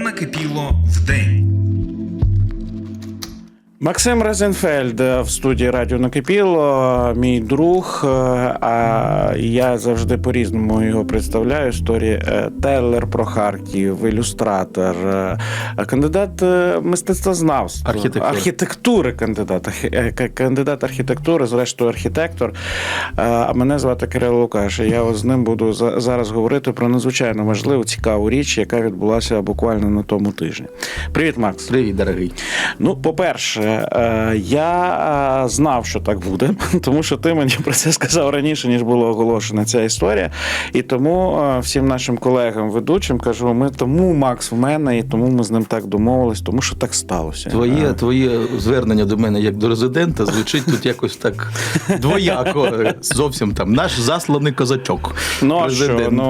накипіло вдень. Максим Розенфельд в студії Радіо Накипіло, мій друг. е, А я завжди по-різному його представляю. Історії е, Теллер про Харків, ілюстратор, е, кандидат е, мистецтвознавства, Архітектури. архітектури кандидат, е, кандидат архітектури, зрештою архітектор. Е, А мене звати Кирило Лукаш. і Я з ним буду за- зараз говорити про надзвичайно важливу, цікаву річ, яка відбулася буквально на тому тижні. Привіт, Макс. Привіт, дорогий. Ну, по-перше, е, я е, знав, що так буде, тому що ти мені про це сказав раніше, ніж була оголошена ця історія. І тому е, всім нашим колегам ведучим кажу: ми тому Макс в мене, і тому ми з ним так домовились, тому що так сталося. Твоє, твоє звернення до мене як до резидента звучить тут якось так двояко. Зовсім там наш засланий козачок. Ну а що? Ну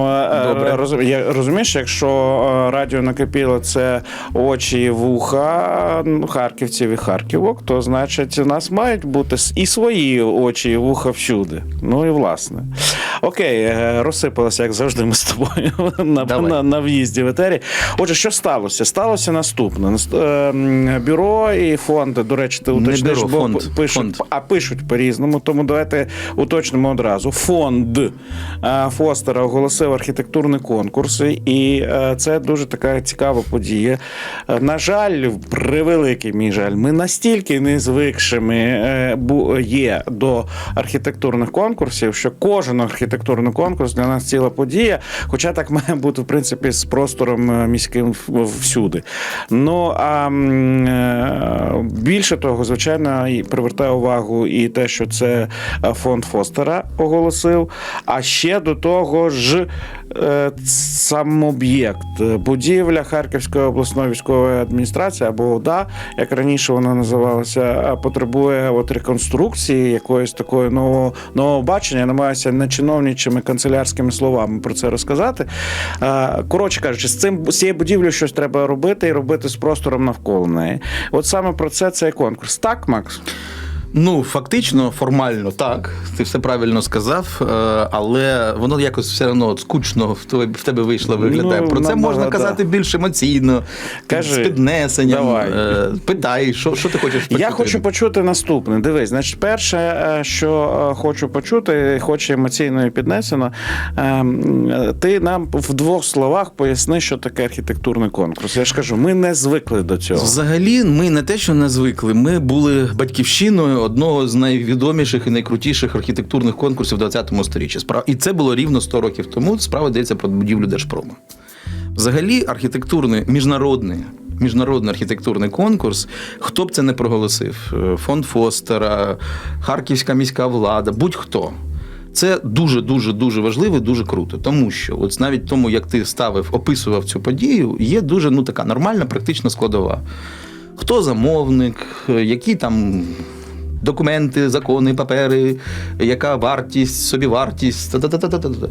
Добре. роз- я розумієш, якщо радіо накипіло це очі і вуха ну, харківців і харківок, то значить у нас мають бути і свої очі і вуха всюди. Ну і власне. Окей, е, розсипалося, як завжди, ми з тобою на, на, на в'їзді в етері. Отже, що сталося? Сталося наступне. Наст- е, Бюро і фонд, до речі, ти уточниш, бюро, бо фонд. пишуть, Фонд. а пишуть по-різному, тому давайте уточнимо одразу. Фонд е, Фостера оголосив архітектурний конкурс, і це дуже така цікава подія. На жаль, превеликий мій жаль, ми настільки незвикшими е, є до архітектурних конкурсів, що кожен архітектурний конкурс для нас ціла подія. Хоча так має бути в принципі з простором е, міським всюди. Ну а е, більше того, звичайно, привертає увагу і те, що це фонд Фостера оголосив. А ще до того ж, сам об'єкт будівля Харківської обласної військової адміністрації або ОДА, як раніше вона називалася, е, потребує от реконструкції якоїсь такої нового, нового бачення. Я намагаюся не чиновничими канцелярськими словами про це розказати. Коротше кажучи, з цим з цією будівлею щось треба робити і робити з простором навколо неї. От саме про це цей конкурс. Так, Макс? Ну, фактично, формально так, ти все правильно сказав, е, але воно якось все одно скучно в тебе, вийшло виглядає. Ну, Про це набагато. можна казати більш емоційно, Кажи. з піднесенням. Давай. Е, Питай, що, що ти хочеш почути? Я хочу почути наступне. Дивись, значить, перше, е, що хочу почути, хоч емоційно і піднесено, ти нам в двох словах поясни, що таке архітектурний конкурс. Я ж кажу, ми не звикли до цього. Взагалі, ми не те, що не звикли. Ми були батьківщиною одного з найвідоміших і найкрутіших архітектурних конкурсів в 20 сторіччі. Справ- І це було рівно 100 років тому. Справа йдеться про будівлю Держпрому. Взагалі, архітектурний міжнародний. Міжнародний архітектурний конкурс, хто б це не проголосив: Е, фонд Фостера, Харківська міська влада, будь-хто. Це дуже дуже дуже важливо, і дуже круто. Тому що, от навіть тому, як ти ставив, описував цю подію, є дуже ну така нормальна, практична складова. Хто замовник, е, які там документи, закони, папери, яка вартість, собівартість. Та-та-та-та-та-та.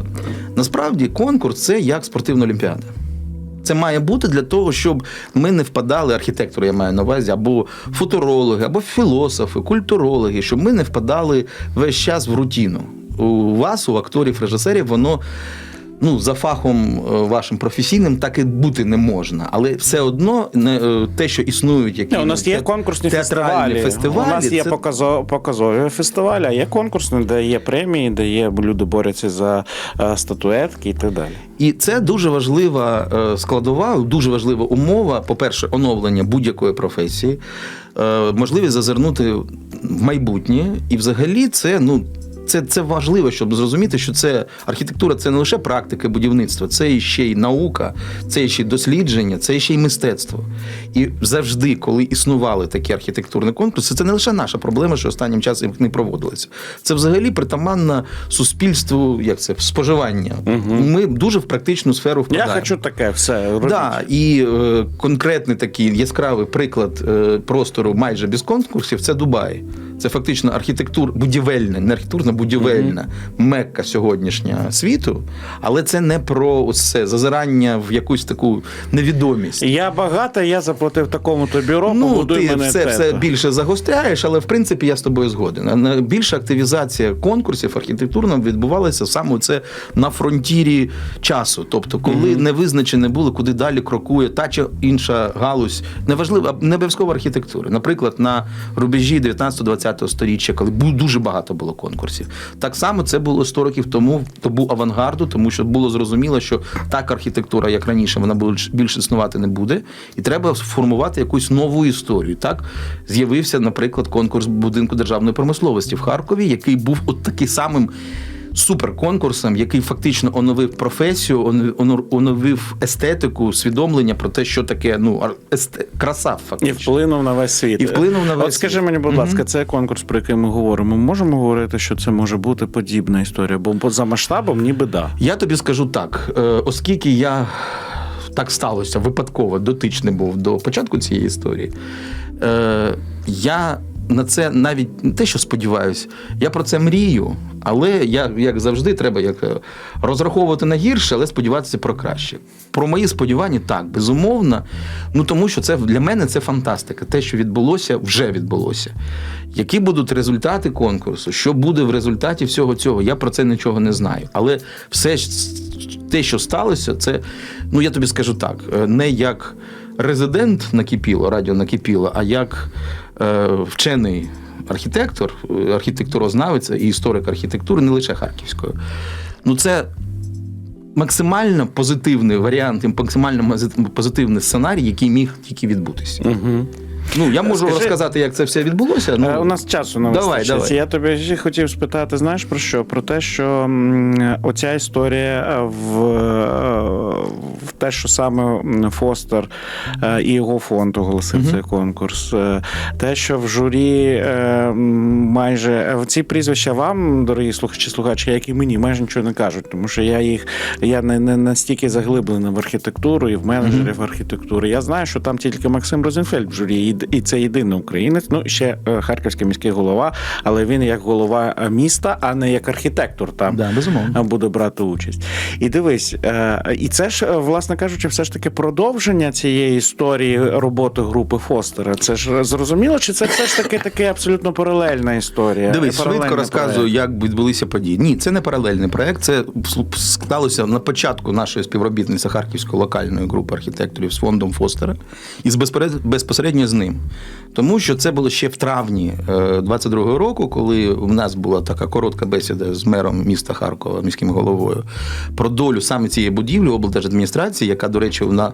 Насправді конкурс це як спортивна олімпіада. Це має бути для того, щоб ми не впадали, архітектори, я маю на увазі, або футурологи, або філософи, культурологи, щоб ми не впадали весь час в рутину. У вас, у акторів, режисерів, воно. Ну, за фахом е, вашим професійним так і бути не можна, але все одно не е, те, що існують які Ні, у нас є те- конкурсні фестивалі. фестивалі. У нас є показо- показові фестивалі, а є конкурсні, де є премії, де є люди борються за е, статуетки і так далі. І це дуже важлива складова, дуже важлива умова. По-перше, оновлення будь-якої професії, можливість зазирнути в майбутнє. І взагалі це ну. Це, це важливо, щоб зрозуміти, що це архітектура це не лише практика будівництва, це ще й наука, це ще й дослідження, це ще й мистецтво. І завжди, коли існували такі архітектурні конкурси, це не лише наша проблема, що останнім часом їх не проводилися. Це взагалі притаманна суспільству, як це споживання. Ми дуже в практичну сферу Я хочу таке, все. робіть. Да, і е, конкретний такий яскравий приклад е, простору майже без конкурсів це Дубай. Це фактично архітектур, будівельна, не архітектурна, будівельна мекка сьогоднішня світу, але це не про це зазирання в якусь таку невідомість. Я багата, я заплатив такому то бюро, Ну, ти мене все, все більше загостряєш, але в принципі я з тобою згоден. Більша активізація конкурсів архітектурно відбувалася саме це на фронтірі часу. Тобто, коли не визначене було, куди далі крокує та чи інша галузь, неважливо, не обов'язково архітектури. Наприклад, на рубежі 19-20 сторіччя, коли дуже багато було конкурсів. Так само це було 100 років тому, то був авангарду, тому що було зрозуміло, що так архітектура, як раніше, вона більше існувати не буде, і треба сформувати якусь нову історію. Так з'явився, наприклад, конкурс будинку державної промисловості в Харкові, який був от такий самим. Суперконкурсом, який фактично оновив професію, оно- оно- оновив естетику, усвідомлення про те, що таке ну есте... краса, І вплинув на весь світ. І вплинув на весь От скажи світ. мені, будь ласка, це конкурс, про який ми говоримо. Ми можемо говорити, що це може бути подібна історія? Бо за масштабом ніби да. Я тобі скажу так, е, оскільки я так сталося, випадково дотичний був до початку цієї історії, е, я на це навіть не те, що сподіваюся, я про це мрію, але я, як завжди, треба як е, розраховувати на гірше, але сподіватися про краще. Про мої сподівання так, безумовно. Ну тому що це для мене це фантастика. Те, що відбулося, вже відбулося. Які будуть результати конкурсу? Що буде в результаті всього цього? Я про це нічого не знаю. Але все те, що сталося, це ну я тобі скажу так: е, не як резидент накипіло, радіо накипіло, а як вчений архітектор, е, архітектурознавець і історик архітектури, не лише харківської. Ну це. Максимально позитивний варіант і максимально позитивний сценарій, який міг тільки відбутися. Угу. Ну я можу Скажи- розказати, як це все відбулося. Ну, Е, У нас часу не Давай, вистачить. давай. Я тобі ще хотів спитати, знаєш про що? Про те, що м, оця історія е, в, е, в те, що саме м, Фостер е, і його фонд оголосив цей конкурс. е, Те, що в журі е, м, майже е, ці прізвища вам, дорогі слухачі, слухачі, як і мені, майже нічого не кажуть, тому що я їх я не, не настільки заглиблений в архітектуру і в менеджерів архітектури. Я знаю, що там тільки Максим Розенфельд в журі, і, і це єдиний українець. Ну ще е, харківський міський голова, але він як голова е, міста, а не як архітектор там Да, безумовно. е, буде брати участь. І дивись, і це ж, власне кажучи, все ж таки продовження цієї історії роботи групи Фостера. Це ж зрозуміло, чи це все ж таки таки абсолютно паралельна історія? Дивись, Паралельний швидко розказую, як відбулися події. Ні, це не паралельний проект. Це сталося на початку нашої співробітництва Харківської локальної групи архітекторів з фондом Фостера і з безпосередньо з ним. Тому що це було ще в травні е, 22-го року, коли в нас була така коротка бесіда з мером міста Харкова, міським головою, про долю саме цієї будівлі облдержадміністрації, яка, до речі, вона.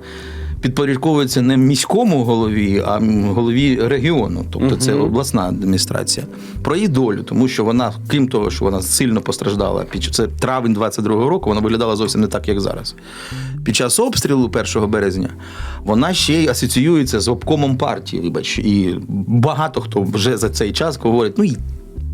Підпорядковується не міському голові, а голові регіону, тобто це обласна адміністрація. Про її долю, тому що вона, крім того, що вона сильно постраждала під це травень 22-го року, вона виглядала зовсім не так, як зараз. Під час обстрілу 1 березня вона ще й асоціюється з обкомом партії, вибач, і багато хто вже за цей час говорить, ну і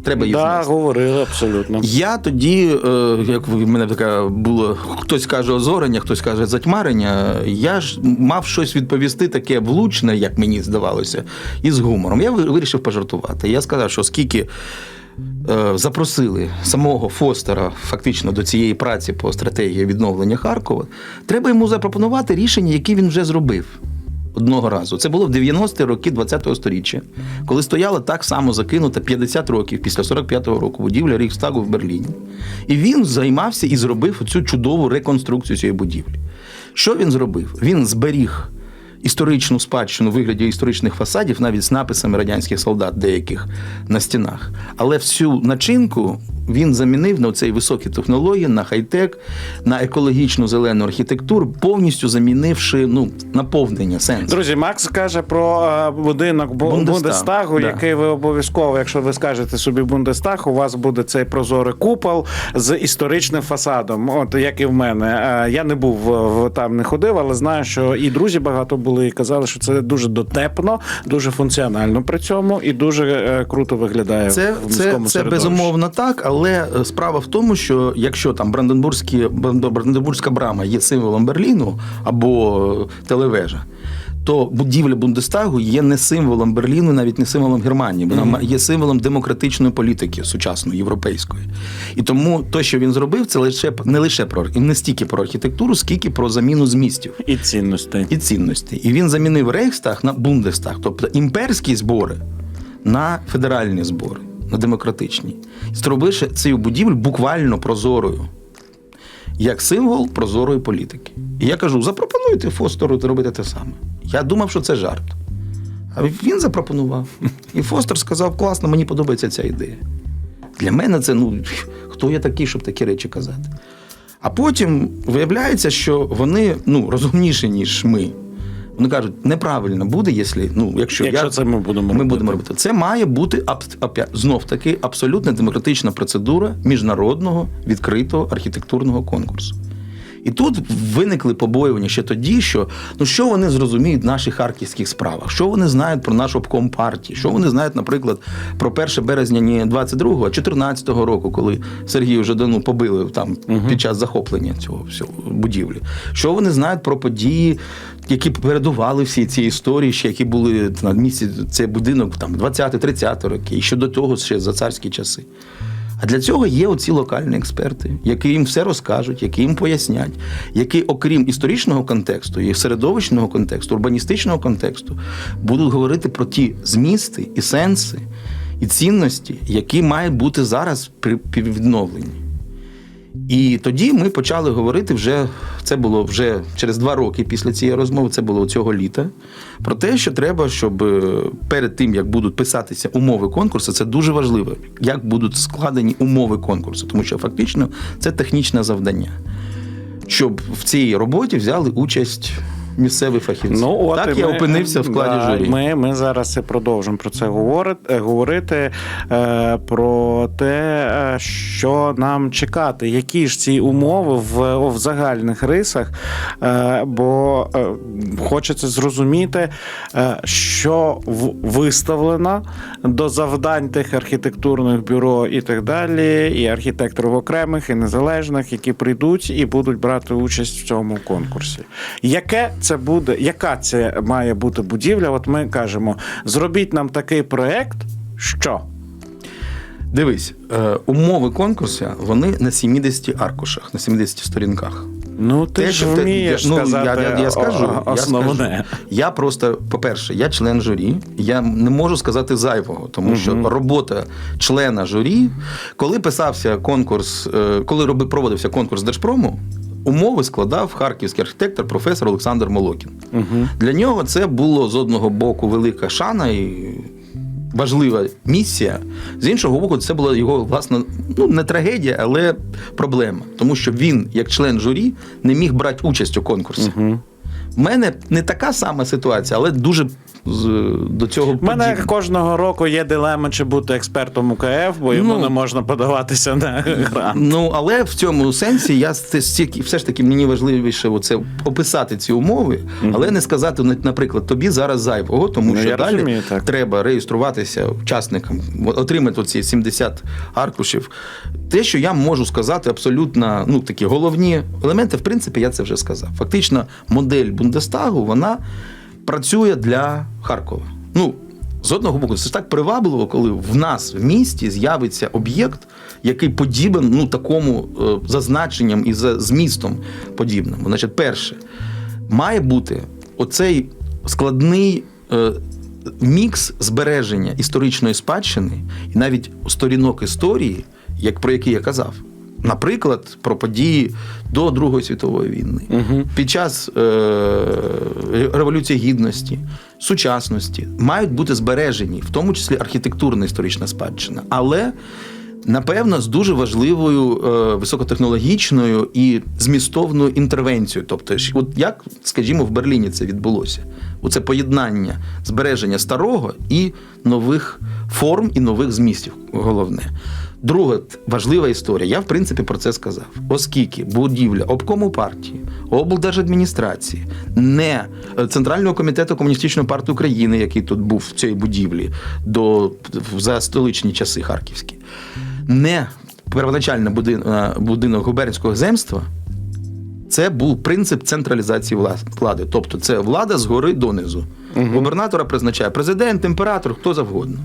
треба їх Да, знести. говорили абсолютно. Я тоді, е, як в мене така було, хтось каже озорення, хтось каже затьмарення. Я ж мав щось відповісти таке влучне, як мені здавалося, і з гумором. Я вирішив пожартувати. Я сказав, що скільки. е, Запросили самого Фостера фактично до цієї праці по стратегії відновлення Харкова. Треба йому запропонувати рішення, яке він вже зробив одного разу. Це було в 90-ті роки 20-го сторіччя, коли стояла так само закинута 50 років після 45-го року будівля Рейхстагу в Берліні. І він займався і зробив цю чудову реконструкцію цієї будівлі. Що він зробив? Він зберіг історичну спадщину у вигляді історичних фасадів, навіть з написами радянських солдат деяких на стінах. Але всю начинку він замінив на цей високі технології, на хай-тек, на екологічну зелену архітектуру, повністю замінивши ну, наповнення сенс. Друзі, Макс каже про е, будинок Бу- Бундестаг, Бундестагу, да. який ви обов'язково, якщо ви скажете собі Бундестаг, у вас буде цей прозорий купол з історичним фасадом. От як і в мене. Е, Я не був в- там, не ходив, але знаю, що і друзі багато були і казали, що це дуже дотепно, дуже функціонально при цьому і дуже е, круто виглядає Це, в це, міському це середовищі. безумовно так, але е, справа в тому, що якщо там Бранденбурзькі, Бранденбурзька брама є символом Берліну або е, телевежа, то будівля Бундестагу є не символом Берліну, навіть не символом Германії. Вона ма- є символом демократичної політики сучасної європейської. І тому те, що він зробив, це лише не лише про і не стільки про архітектуру, скільки про заміну змістів І цінностей. і цінності. І він замінив Рейхстаг на Бундестаг, тобто імперські збори на федеральні збори, на демократичні. І зробивши цю будівлю буквально прозорою, як символ прозорої політики. І я кажу: запропонуйте Фостеру робити те саме. Я думав, що це жарт. А він запропонував. І Фостер сказав: класно, мені подобається ця ідея. Для мене це ну хто я такий, щоб такі речі казати. А потім виявляється, що вони ну, розумніші, ніж ми. Вони кажуть, неправильно буде, якщо, ну, якщо, Якщо я, це ми будемо ми робити. будемо робити. Це має бути знов таки абсолютно демократична процедура міжнародного відкритого архітектурного конкурсу. І тут виникли побоювання ще тоді, що ну що вони зрозуміють в наших харківських справах, що вони знають про наш обком партії, що вони знають, наприклад, про 1 березня не 22-го, а 14-го року, коли Сергію Жадану побили там під час захоплення цього всього будівлі. Що вони знають про події, які передували всі ці історії, ще які були на місці цей будинок там 20-30 роки, і що до того ще за царські часи. А для цього є оці локальні експерти, які їм все розкажуть, які їм пояснять, які, окрім історичного контексту, і середовищного контексту, урбаністичного контексту, будуть говорити про ті змісти і сенси, і цінності, які мають бути зараз при відновленні. І тоді ми почали говорити вже, це було вже через два роки після цієї розмови, це було цього літа, про те, що треба, щоб е, перед тим, як будуть писатися умови конкурсу, це дуже важливо, як будуть складені умови конкурсу, тому що фактично це технічне завдання. Щоб в цій роботі взяли участь місцеві фахівці. Ну, от так я ми- опинився в складі да, журі. Ми, ми зараз і продовжимо про це говорити, говорити е, про те, е, що нам чекати, які ж ці умови в, в загальних рисах, е, бо е, хочеться зрозуміти, е, що в, виставлено до завдань тих архітектурних бюро і так далі, і архітекторів окремих, і незалежних, які прийдуть і будуть брати участь в цьому конкурсі. Яке це буде, яка це має бути будівля? От ми кажемо: зробіть нам такий проект, що Дивись, е, умови конкурсу вони на 70 аркушах, на 70 сторінках. ну ти ж вмієш ну, сказати я, я, я скажу, о- я скажу. Я просто, по-перше, я член журі, я не можу сказати зайвого, тому що робота члена журі, коли писався конкурс, е, коли проводився конкурс Держпрому, умови складав харківський архітектор професор Олександр Молокін. Для нього це було з одного боку велика шана і. Важлива місія. З іншого боку, це була його власна, ну не трагедія, але проблема. Тому що він, як член журі, не міг брати участь у конкурсі. У мене не така сама ситуація, але дуже до цього У мене подібна. кожного року є дилема, чи бути експертом УКФ, бо йому Ну. не можна подаватися на грант. Ну, але в цьому сенсі я стільки, все ж таки мені важливіше оце описати ці умови, але не сказати, наприклад, тобі зараз зайвого, тому Ну, що далі розумію, так. треба реєструватися учасникам, отримати оці 70 аркушів. Те, що я можу сказати, абсолютно ну, такі головні елементи, в принципі, я це вже сказав. Фактично, модель Бундестагу вона працює для Харкова. Ну, з одного боку, це ж так привабливо, коли в нас в місті з'явиться об'єкт, який подібен ну, такому е, за значенням і за змістом подібному. Значить, перше, має бути оцей складний е, мікс збереження історичної спадщини і навіть сторінок історії, як про які я казав. Наприклад, про події до Другої світової війни, під час е, Революції Гідності, сучасності мають бути збережені, в тому числі архітектурна історична спадщина. Але напевно з дуже важливою е, високотехнологічною і змістовною інтервенцією. Тобто, от як, скажімо, в Берліні це відбулося? Оце поєднання збереження старого і нових форм і нових змістів. Головне. Друга важлива історія. Я в принципі про це сказав. Оскільки будівля обкому партії, облдержадміністрації, не е, Центрального комітету комуністичної партії України, який тут був в цій будівлі до за столичні часи харківські, не первоначальний будин- е, будинок губернського земства. Це був принцип централізації влади. Тобто це влада згори донизу. Губернатора призначає президент, імператор, хто завгодно.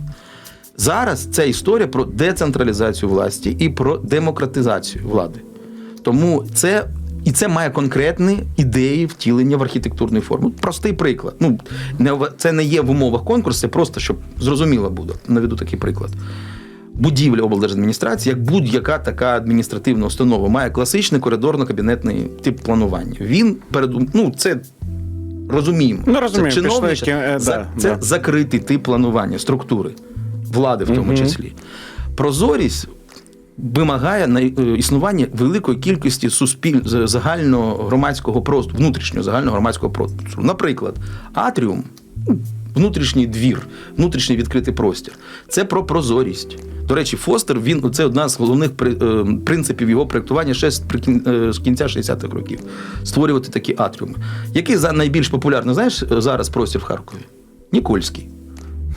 Зараз це історія про децентралізацію власті і про демократизацію влади. Тому це. І це має конкретні ідеї втілення в архітектурної форми. Простий приклад. Ну, не, це не є в умовах конкурсу, це просто щоб зрозуміло буде. Наведу такий приклад. Будівля облдержадміністрації, як будь-яка така адміністративна установа, має класичний коридорно-кабінетний тип планування. Він перед ну це розуміємо. Ну, розуміємо, Це, чиновниче- да, це да. закритий тип планування структури влади, в тому числі. Прозорість вимагає на- е, існування великої кількості суспіль загального громадського простору, внутрішнього загального громадського простору. Наприклад, атріум. ну, Внутрішній двір, внутрішній відкритий простір. Це про прозорість. До речі, Фостер він це одна з головних е, принципів його проєктування ще з е, кінця 60-х років. Створювати такі атріуми. Який за найбільш популярний, знаєш, зараз простір в Харкові? Нікольський.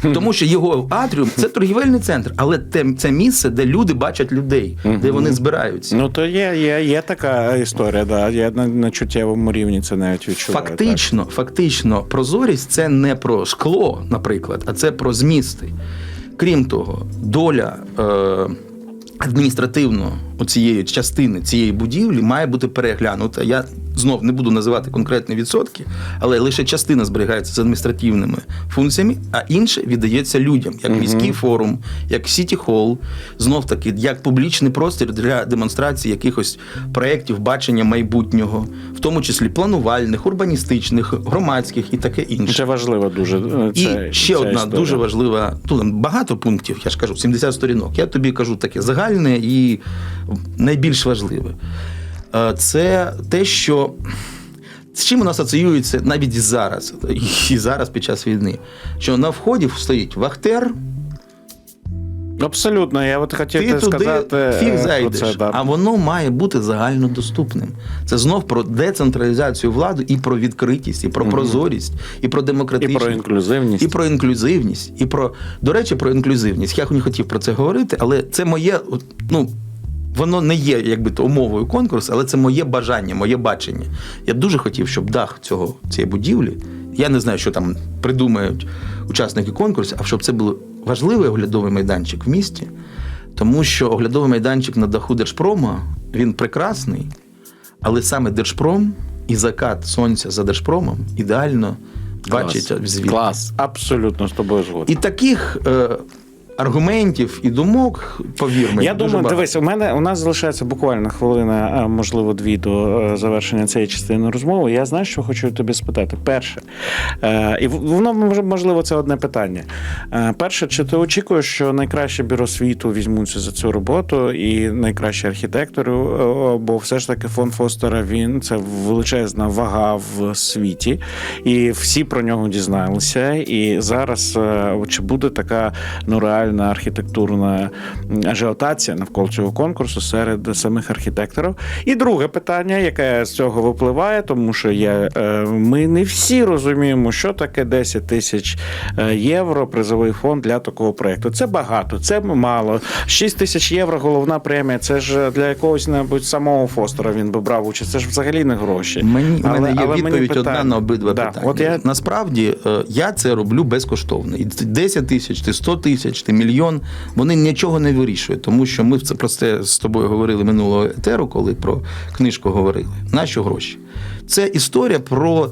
Тому що його атріум це торгівельний центр, але те, це місце, де люди бачать людей, де вони збираються. Ну то є, є, є така історія, да. Я на, на чуттєвому рівні це навіть відчуваю. Фактично, фактично, прозорість це не про шкло, наприклад, а це про змісти. Крім того, доля е, адміністративно цієї частини цієї будівлі має бути переглянута. Я знов не буду називати конкретні відсотки, але лише частина зберігається з адміністративними функціями, а інше віддається людям, як міський форум, як сіті хол, знов таки, як публічний простір для демонстрації якихось проєктів бачення майбутнього, в тому числі планувальних, урбаністичних, громадських і таке інше. Це важливо дуже. е, І ще ця одна історія. дуже важлива. Тут багато пунктів, я ж кажу, 70 сторінок. Я тобі кажу таке загальне і найбільш важливе. Е, Це те, що з чим у нас асоціюється навіть і зараз, і зараз під час війни, що на вході стоїть вахтер, Абсолютно, я от хотів ти туди сказати. фіг про зайдеш, це, да. а воно має бути загальнодоступним. Це знов про децентралізацію влади і про відкритість, і про прозорість, і про І демократичність. про інклюзивність. І про інклюзивність, і про до речі, про інклюзивність. Я не хотів про це говорити, але це моє. Ну воно не є якби то умовою конкурсу, але це моє бажання, моє бачення. Я б дуже хотів, щоб дах цього цієї будівлі. Я не знаю, що там придумають учасники конкурсу, а щоб це був важливий оглядовий майданчик в місті, тому що оглядовий майданчик на даху Держпрома він прекрасний, але саме Держпром і закат сонця за Держпромом ідеально бачить звідти. Клас. Абсолютно з тобою згоден. І таких е, аргументів і думок, повір мені, Я думаю, багато. дивись, у мене у нас залишається буквально хвилина, можливо дві до е, завершення цієї частини розмови. Я знаю, що хочу тобі спитати. Перше, е, і воно можливо це одне питання. Е, Перше, чи ти очікуєш, що найкраще бюро світу візьмуться за цю роботу і найкращі архітектори? Бо все ж таки фонд Фостера він це величезна вага в світі, і всі про нього дізналися. І зараз чи буде така ну реальна архітектурна м, ажіотація навколо цього конкурсу серед самих архітекторів? І друге питання, яке з цього випливає, тому що є, е, ми не всі розуміємо, що таке 10 тисяч е, євро призовий фонд для такого проєкту. Це багато, це мало. 6 тисяч євро головна премія. Це ж для якогось небудь самого Фостера він би брав участь. Це ж взагалі не гроші. Мені, Але- мене є але мені відповідь одна на обидва Да, питання. От я Насправді е, я це роблю безкоштовно. І 10 тисяч, ти 100 тисяч, ти мільйон. Вони нічого не вирішують, тому що ми про це з тобою говорили минулого етеру, коли про книжку говорили. Нащо гроші? Це історія про.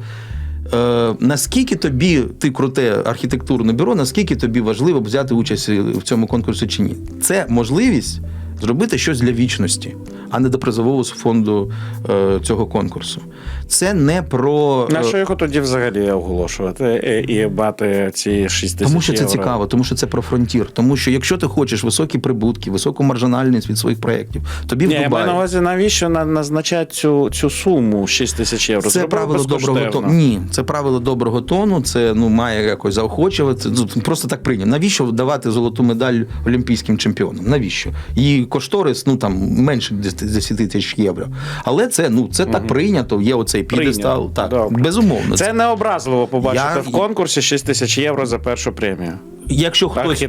Е, наскільки тобі ти круте архітектурне бюро, наскільки тобі важливо взяти участь в цьому конкурсі чи ні? Це можливість зробити щось для вічності, а не до призового фонду е, цього конкурсу. Це не про. е, на що його тоді взагалі оголошувати е, і бати ці 6 тисяч Тому що це євро? цікаво, тому що це про фронтір. Тому що якщо ти хочеш високі прибутки, високу маржинальність від своїх проєктів, тобі Ні, в маю на увазі, навіщо назначати цю, цю суму 6 тисяч євро? Це Зроби правило доброго тону. Ні, це правило доброго тону. Це ну має якось заохочувати. Ну, просто так прийнято. Навіщо давати золоту медаль олімпійським чемпіонам? Навіщо? Її кошторис ну там менше 10 тисяч євро. Але це ну це так прийнято. Є оцей підестал. Так Добре. безумовно. Це не образливо побачити Я- в конкурсі 6 тисяч євро за першу премію. Якщо хтось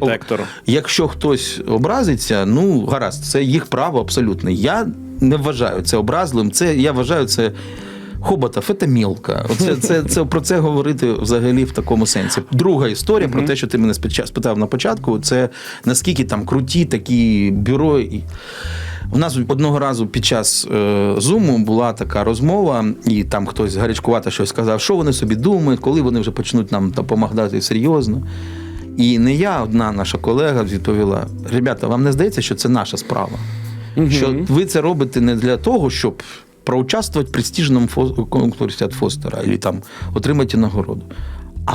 Якщо хтось образиться, ну гаразд, це їх право абсолютно. Я не вважаю це образливим. Це я вважаю це. Хобота, це мілка. Оце, це, це, про це говорити взагалі в такому сенсі. Друга історія про те, що ти мене спитав на початку, це наскільки там круті такі бюро. У нас одного разу під час е, зуму була така розмова, і там хтось гарячкувато щось сказав, що вони собі думають, коли вони вже почнуть нам допомагати серйозно. І не я, одна наша колега відповіла: ребята, вам не здається, що це наша справа? Що ви це робите не для того, щоб проучаствувати в престижному фо- конкурсі від Фостера, або там отримати нагороду. А,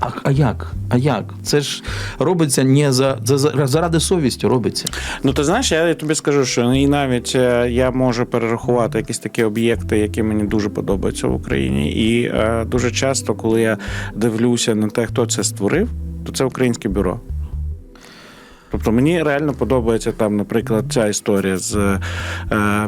а, а як? А як? Це ж робиться не за, за, за заради совісті робиться. Ну, ти знаєш, я тобі скажу, що і навіть е, я можу перерахувати якісь такі об'єкти, які мені дуже подобаються в Україні. І е, дуже часто, коли я дивлюся на те, хто це створив, то це українське бюро. Тобто мені реально подобається там, наприклад, ця історія з е,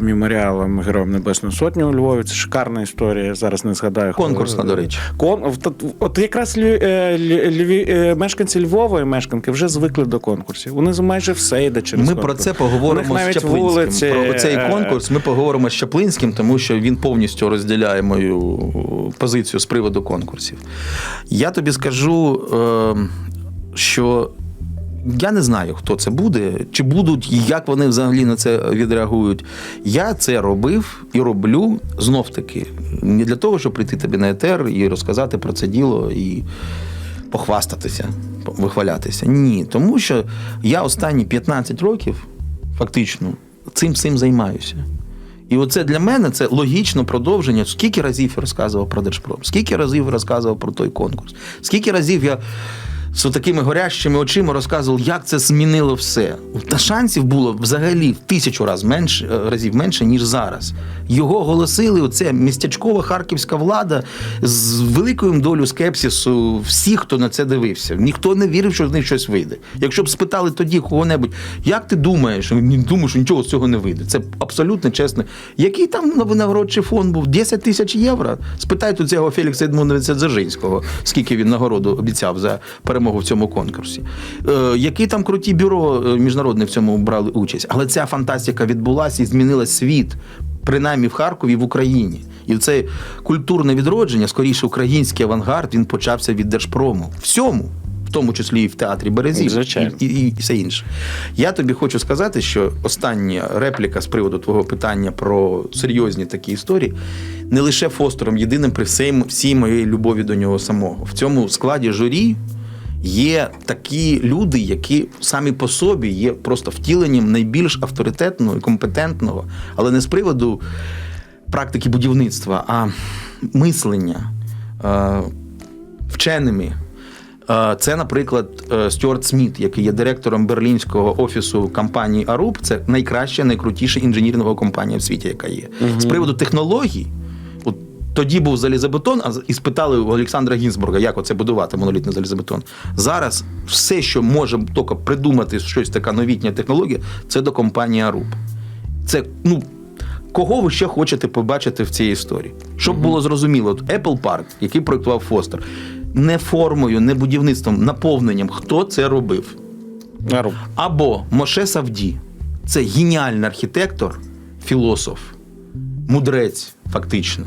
меморіалом Героям Небесної Сотні у Львові. Це шикарна історія. Зараз не згадаю. Конкурсна, до речі. Кон... от- От якраз лю... е, лю- льві... е, мешканці Львова і мешканки вже звикли до конкурсів. Вони майже все йде через Ми конкурс. про це поговоримо з Чаплинським. вулиці, Про цей е, конкурс ми поговоримо з Чаплинським, тому що він повністю розділяє мою позицію з приводу конкурсів. Я тобі скажу, що я не знаю, хто це буде, чи будуть, і як вони взагалі на це відреагують. Я це робив і роблю знов таки. Не для того, щоб прийти тобі на етер і розказати про це діло і похвастатися, вихвалятися. Ні, тому що я останні 15 років фактично цим всім займаюся. І оце для мене це логічно продовження. Скільки разів я розказував про Держпром, скільки разів я розказував про той конкурс, скільки разів я з такими горящими очима розказував, як це змінило все. Та шансів було взагалі в тисячу разів менше, разів менше, ніж зараз. Його оголосили оце містечкова харківська влада з великою долею скепсису всіх, хто на це дивився. Ніхто не вірив, що з них щось вийде. Якщо б спитали тоді кого-небудь, як ти думаєш, думаю, що нічого з цього не вийде. Це абсолютно чесно. Який там винагородчий фонд був? 10 тисяч євро? Спитайте цього Фелікса Едмоновича Дзержинського, скільки він нагороду обіцяв за перемогу в цьому конкурсі. Е, які там круті бюро е, міжнародні в цьому брали участь. Але ця фантастика відбулася і змінила світ, принаймні в Харкові в Україні. І це культурне відродження, скоріше український авангард, він почався від Держпрому. Всьому. В тому числі і в театрі Березів Звичайно. і, і, і все інше. Я тобі хочу сказати, що остання репліка з приводу твого питання про серйозні такі історії не лише Фостером, єдиним при всій моєї любові до нього самого. В цьому складі журі є такі люди, які самі по собі є просто втіленням найбільш авторитетного і компетентного, але не з приводу практики будівництва, а мислення е, вченими. Е, Це, наприклад, е, Стюарт Сміт, який є директором берлінського офісу компанії Arup. Це найкраща, найкрутіша інженірінгова компанія в світі, яка є. З приводу технологій, тоді був залізобетон, а і спитали у Олександра Гінзбурга, як оце будувати монолітний залізобетон. Зараз все, що може тільки придумати щось така новітня технологія, це до компанії Arup. Це, ну. Кого ви ще хочете побачити в цій історії? Щоб було зрозуміло, от Apple Park, який проєктував Фостер, не формою, не будівництвом, наповненням, хто це робив. Або Моше Савді це геніальний архітектор, філософ, мудрець, фактично.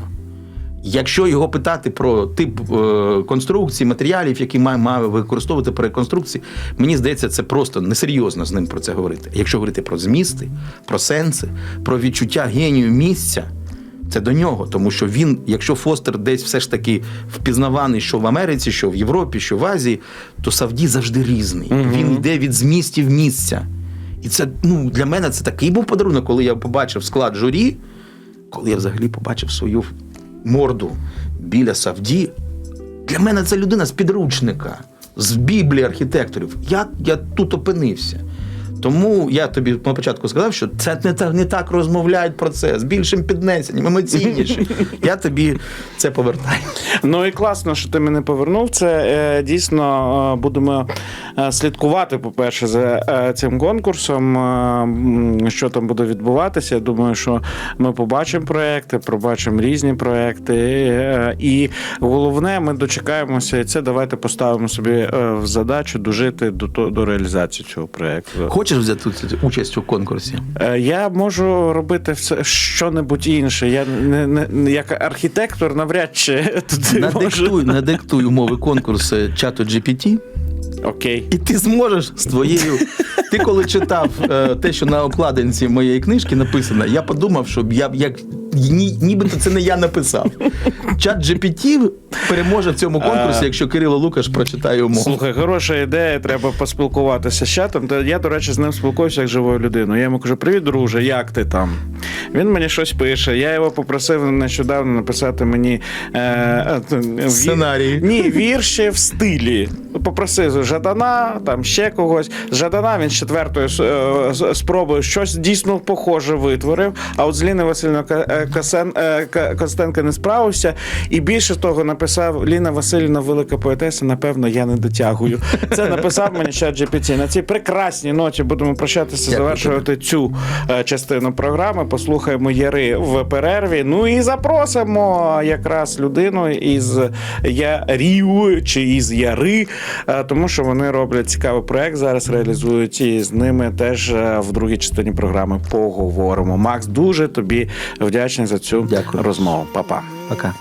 Якщо його питати про тип е, конструкції, матеріалів, які має, має використовувати при реконструкції, мені здається, це просто несерйозно з ним про це говорити. Якщо говорити про змісти, про сенси, про відчуття генію місця, це до нього. Тому що він, якщо Фостер десь все ж таки впізнаваний, що в Америці, що в Європі, що в Азії, то Савді завжди різний. Він йде від змістів місця. І це ну, для мене це такий був подарунок, коли я побачив склад журі, коли я взагалі побачив свою морду біля Савді. Для мене це людина з підручника, з біблії архітекторів. Як я тут опинився? Тому я тобі на початку сказав, що це не так, не так розмовляють про це з більшим піднесенням, емоційніше. Я тобі це повертаю. Ну і класно, що ти мене повернув. Це е, дійсно е, будемо е, слідкувати, по-перше, за е, цим конкурсом, що там буде відбуватися. Я думаю, що ми побачимо проекти, побачимо різні проекти. І головне, ми дочекаємося, і це давайте поставимо собі в задачу дожити до, до реалізації цього проекту. Хочеш взяти участь у конкурсі? Е, Я можу робити все що-небудь інше. Я не, не, як архітектор навряд чи туди можу. Надиктуй, надиктуй умови конкурсу чату GPT, Окей. і ти зможеш з твоєю. Ти коли читав е, те, що на обкладинці моєї книжки написано, я подумав, що я б як ні, нібито це не я написав. Чат GPT переможе в цьому конкурсі, якщо Кирило Лукаш прочитає умови. Слухай, хороша ідея, треба поспілкуватися з чатом. Та Я, до речі, з ним спілкуюся як живою людиною. Я йому кажу: привіт, друже, як ти там? Він мені щось пише. Я його попросив нещодавно написати мені е, е, ві- Сценарій. Ні, вірші в стилі. Попросив Жадана, там ще когось. Жадана він з четвертою е, спробою щось дійсно похоже витворив. А от з Ліни Васильівна е, Косен, е, Костенко не справився. І більше того, написав Ліна Васильівна, велика поетеса. Напевно, я не дотягую. Це написав мені чат GPT. На цій прекрасній ноті будемо прощатися, завершувати цю е, частину програми. Послухаємо Яри в перерві. Ну і запросимо якраз людину із Ярів чи із Яри, е, тому що вони роблять цікавий проект. Зараз реалізують і з ними теж в другій частині програми поговоримо. Макс, дуже тобі вдячний за цю Дякую. розмову. Па-па. Пока.